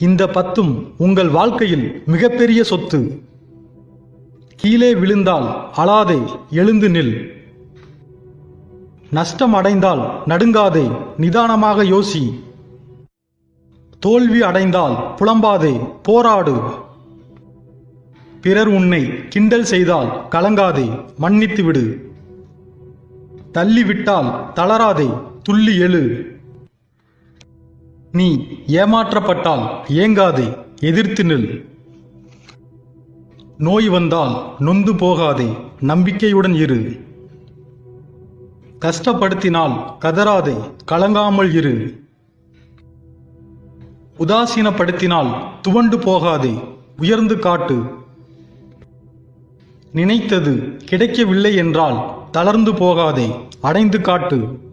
இந்த பத்தும் உங்கள் வாழ்க்கையில் மிகப்பெரிய சொத்து. கீழே விழுந்தால் அழாதே எழுந்து நில். நஷ்டம் அடைந்தால் நடுங்காதே நிதானமாக யோசி. தோல்வி அடைந்தால் புலம்பாதே போராடு. பிறர் உன்னை கிண்டல் செய்தால் கலங்காதே மன்னித்து விடு. தள்ளிவிட்டால் தளராதே துள்ளி எழு. நீ ஏமாற்றப்பட்டால் ஏங்காதே எதிர்த்து நில். நோய் வந்தால் நொந்து போகாதே நம்பிக்கையுடன் இரு. கஷ்டப்படுத்தினால் கதறாதே கலங்காமல் இரு. உதாசீனப்படுத்தினால் துவண்டு போகாதே உயர்ந்து காட்டு. நினைத்தது கிடைக்கவில்லை என்றால் தளர்ந்து போகாதே அடைந்து காட்டு.